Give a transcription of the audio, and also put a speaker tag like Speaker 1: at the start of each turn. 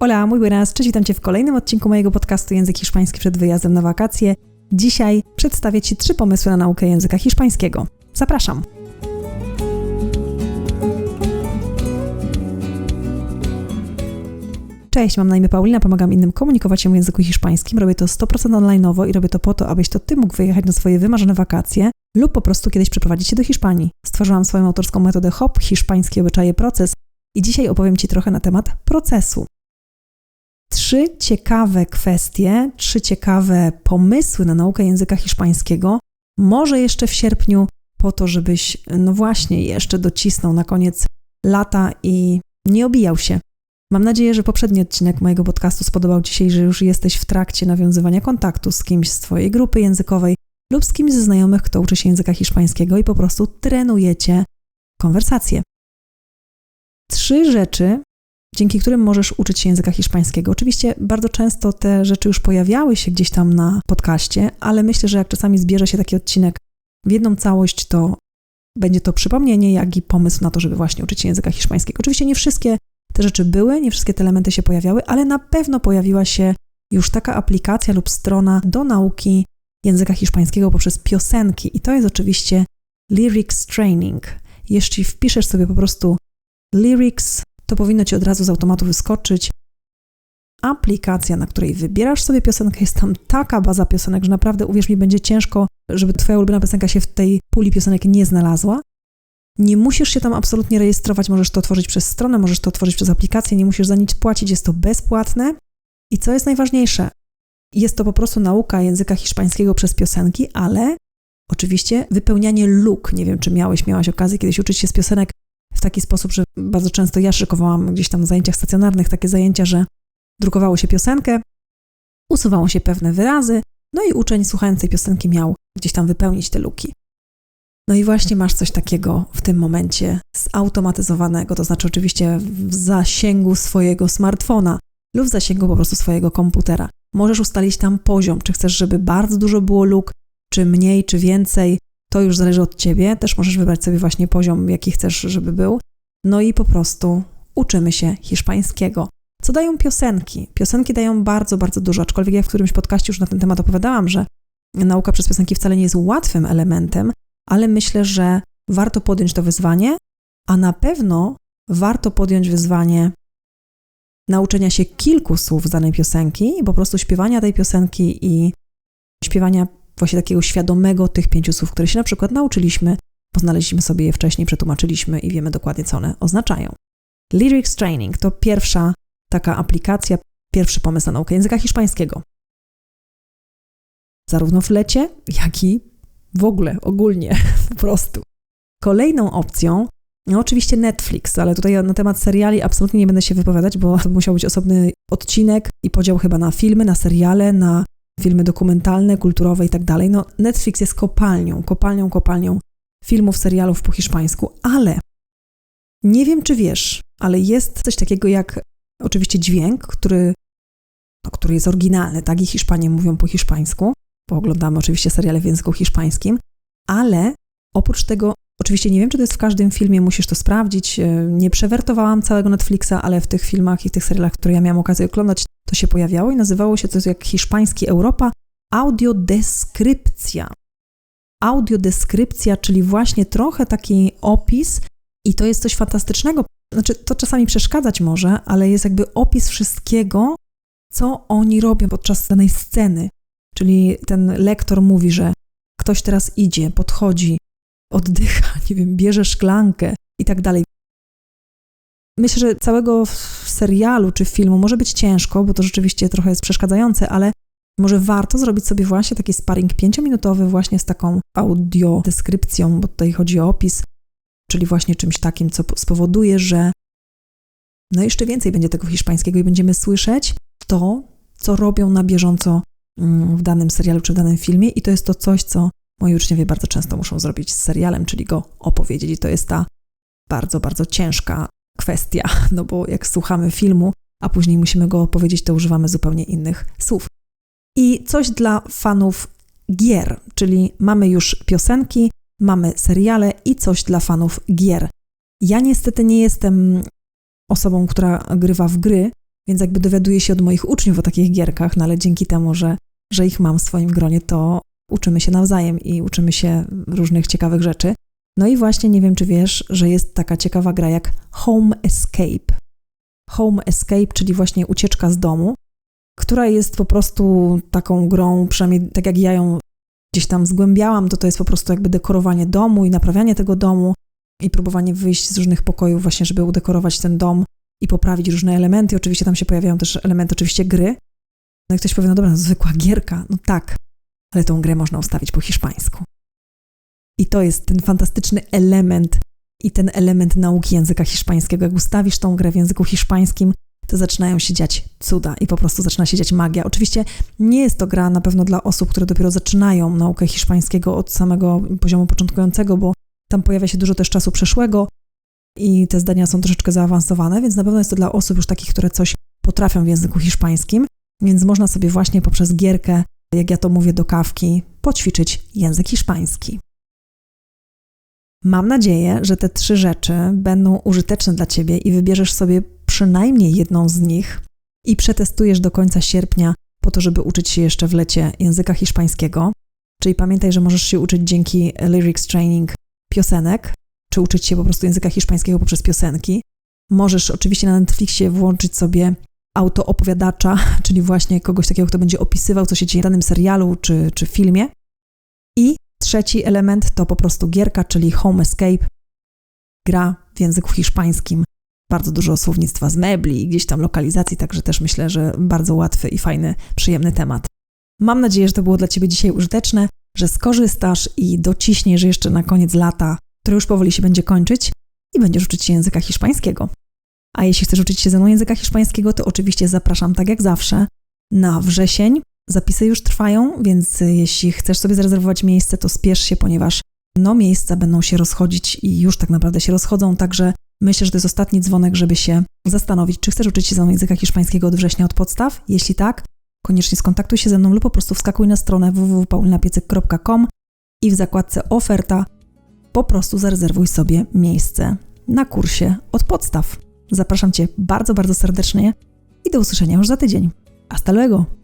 Speaker 1: Hola, muy buenas, cześć, witam Cię w kolejnym odcinku mojego podcastu Język Hiszpański przed wyjazdem na wakacje. Dzisiaj przedstawię Ci trzy pomysły na naukę języka hiszpańskiego. Zapraszam! Cześć, mam na imię Paulina, pomagam innym komunikować się w języku hiszpańskim. Robię to 100% online'owo i robię to po to, abyś to Ty mógł wyjechać na swoje wymarzone wakacje lub po prostu kiedyś przeprowadzić się do Hiszpanii. Stworzyłam swoją autorską metodę HOP, hiszpański obyczaje proces i dzisiaj opowiem Ci trochę na temat procesu. Trzy ciekawe kwestie, trzy ciekawe pomysły na naukę języka hiszpańskiego, może jeszcze w sierpniu, po to, żebyś, no właśnie, jeszcze docisnął na koniec lata i nie obijał się. Mam nadzieję, że poprzedni odcinek mojego podcastu spodobał Ci się i że już jesteś w trakcie nawiązywania kontaktu z kimś z Twojej grupy językowej lub z kimś ze znajomych, kto uczy się języka hiszpańskiego i po prostu trenujecie konwersację. Trzy rzeczy, dzięki którym możesz uczyć się języka hiszpańskiego. Oczywiście bardzo często te rzeczy już pojawiały się gdzieś tam na podcaście, ale myślę, że jak czasami zbierze się taki odcinek w jedną całość, to będzie to przypomnienie, jak i pomysł na to, żeby właśnie uczyć się języka hiszpańskiego. Oczywiście nie wszystkie te rzeczy były, nie wszystkie te elementy się pojawiały, ale na pewno pojawiła się już taka aplikacja lub strona do nauki języka hiszpańskiego poprzez piosenki i to jest oczywiście Lyrics Training. Jeśli wpiszesz sobie po prostu Lyrics, to powinno ci od razu z automatu wyskoczyć aplikacja, na której wybierasz sobie piosenkę. Jest tam taka baza piosenek, że naprawdę, uwierz mi, będzie ciężko, żeby twoja ulubiona piosenka się w tej puli piosenek nie znalazła. Nie musisz się tam absolutnie rejestrować, możesz to tworzyć przez stronę, możesz to tworzyć przez aplikację, nie musisz za nic płacić, jest to bezpłatne. I co jest najważniejsze, jest to po prostu nauka języka hiszpańskiego przez piosenki, ale oczywiście wypełnianie luk. Nie wiem, czy miałeś, miałaś okazję kiedyś uczyć się z piosenek w taki sposób, że bardzo często ja szykowałam gdzieś tam na zajęciach stacjonarnych takie zajęcia, że drukowało się piosenkę, usuwało się pewne wyrazy, no i uczeń słuchając tej piosenki miał gdzieś tam wypełnić te luki. No i właśnie masz coś takiego w tym momencie zautomatyzowanego, to znaczy oczywiście w zasięgu swojego smartfona lub w zasięgu po prostu swojego komputera. Możesz ustalić tam poziom, czy chcesz, żeby bardzo dużo było luk, czy mniej, czy więcej. To już zależy od ciebie. Też możesz wybrać sobie właśnie poziom, jaki chcesz, żeby był. No i po prostu uczymy się hiszpańskiego. Co dają piosenki? Piosenki dają bardzo, bardzo dużo, aczkolwiek ja w którymś podcaście już na ten temat opowiadałam, że nauka przez piosenki wcale nie jest łatwym elementem, ale myślę, że warto podjąć to wyzwanie, a na pewno warto podjąć wyzwanie nauczenia się kilku słów z danej piosenki i po prostu śpiewania tej piosenki i śpiewania właśnie takiego świadomego tych pięciu słów, które się na przykład nauczyliśmy, poznaliśmy sobie je wcześniej, przetłumaczyliśmy i wiemy dokładnie, co one oznaczają. Lyrics Training to pierwsza taka aplikacja, pierwszy pomysł na naukę języka hiszpańskiego. Zarówno w lecie, jak i w ogóle, ogólnie, po prostu. Kolejną opcją, no oczywiście Netflix, ale tutaj na temat seriali absolutnie nie będę się wypowiadać, bo to musiał być osobny odcinek i podział chyba na filmy, na seriale, na filmy dokumentalne, kulturowe i tak dalej. No Netflix jest kopalnią, kopalnią, kopalnią filmów, serialów po hiszpańsku, ale nie wiem, czy wiesz, ale jest coś takiego jak oczywiście dźwięk, który, no, który jest oryginalny, tak? I Hiszpanie mówią po hiszpańsku, bo oglądamy oczywiście seriale w języku hiszpańskim, ale oprócz tego, oczywiście nie wiem, czy to jest w każdym filmie, musisz to sprawdzić. E, nie przewertowałam całego Netflixa, ale w tych filmach i w tych serialach, które ja miałam okazję oglądać, to się pojawiało i nazywało się coś jak hiszpański Europa audiodeskrypcja. Audiodeskrypcja, czyli właśnie trochę taki opis, i to jest coś fantastycznego. Znaczy, to czasami przeszkadzać może, ale jest jakby opis wszystkiego, co oni robią podczas danej sceny. Czyli ten lektor mówi, że ktoś teraz idzie, podchodzi, oddycha, nie wiem, bierze szklankę i tak dalej. Myślę, że całego serialu czy filmu może być ciężko, bo to rzeczywiście trochę jest przeszkadzające, ale może warto zrobić sobie właśnie taki sparring pięciominutowy właśnie z taką audiodeskrypcją, bo tutaj chodzi o opis, czyli właśnie czymś takim, co spowoduje, że no jeszcze więcej będzie tego hiszpańskiego i będziemy słyszeć to, co robią na bieżąco mm, w danym serialu czy w danym filmie i to jest to coś, co moi uczniowie bardzo często muszą zrobić z serialem, czyli go opowiedzieć i to jest ta bardzo, bardzo ciężka kwestia, no bo jak słuchamy filmu, a później musimy go opowiedzieć, to używamy zupełnie innych słów. I coś dla fanów gier, czyli mamy już piosenki, mamy seriale i coś dla fanów gier. Ja niestety nie jestem osobą, która grywa w gry, więc jakby dowiaduję się od moich uczniów o takich gierkach, no ale dzięki temu, że, że ich mam w swoim gronie, to uczymy się nawzajem i uczymy się różnych ciekawych rzeczy. No i właśnie nie wiem, czy wiesz, że jest taka ciekawa gra jak Home Escape. Home Escape, czyli właśnie ucieczka z domu, która jest po prostu taką grą, przynajmniej tak jak ja ją gdzieś tam zgłębiałam, to to jest po prostu jakby dekorowanie domu i naprawianie tego domu i próbowanie wyjść z różnych pokojów właśnie, żeby udekorować ten dom i poprawić różne elementy. Oczywiście tam się pojawiają też elementy oczywiście gry. No i ktoś powie, no dobra, no zwykła gierka. No tak, ale tą grę można ustawić po hiszpańsku. I to jest ten fantastyczny element i ten element nauki języka hiszpańskiego. Jak ustawisz tą grę w języku hiszpańskim, to zaczynają się dziać cuda i po prostu zaczyna się dziać magia. Oczywiście nie jest to gra na pewno dla osób, które dopiero zaczynają naukę hiszpańskiego od samego poziomu początkującego, bo tam pojawia się dużo też czasu przeszłego i te zdania są troszeczkę zaawansowane, więc na pewno jest to dla osób już takich, które coś potrafią w języku hiszpańskim, więc można sobie właśnie poprzez gierkę, jak ja to mówię do kawki, poćwiczyć język hiszpański. Mam nadzieję, że te trzy rzeczy będą użyteczne dla Ciebie i wybierzesz sobie przynajmniej jedną z nich i przetestujesz do końca sierpnia po to, żeby uczyć się jeszcze w lecie języka hiszpańskiego. Czyli pamiętaj, że możesz się uczyć dzięki Lyrics Training piosenek, czy uczyć się po prostu języka hiszpańskiego poprzez piosenki. Możesz oczywiście na Netflixie włączyć sobie autoopowiadacza, czyli właśnie kogoś takiego, kto będzie opisywał, co się dzieje w danym serialu czy, czy filmie. I trzeci element to po prostu gierka, czyli Home Escape, gra w języku hiszpańskim. Bardzo dużo słownictwa z mebli i gdzieś tam lokalizacji, także też myślę, że bardzo łatwy i fajny, przyjemny temat. Mam nadzieję, że to było dla Ciebie dzisiaj użyteczne, że skorzystasz i dociśniesz jeszcze na koniec lata, które już powoli się będzie kończyć i będziesz uczyć się języka hiszpańskiego. A jeśli chcesz uczyć się ze mną języka hiszpańskiego, to oczywiście zapraszam tak jak zawsze na wrzesień. Zapisy już trwają, więc jeśli chcesz sobie zarezerwować miejsce, to spiesz się, ponieważ no miejsca będą się rozchodzić i już tak naprawdę się rozchodzą, także myślę, że to jest ostatni dzwonek, żeby się zastanowić, czy chcesz uczyć się ze mną języka hiszpańskiego od września od podstaw. Jeśli tak, koniecznie skontaktuj się ze mną lub po prostu wskakuj na stronę www.paulinapiecek.com i w zakładce oferta po prostu zarezerwuj sobie miejsce na kursie od podstaw. Zapraszam Cię bardzo, bardzo serdecznie i do usłyszenia już za tydzień. Hasta luego!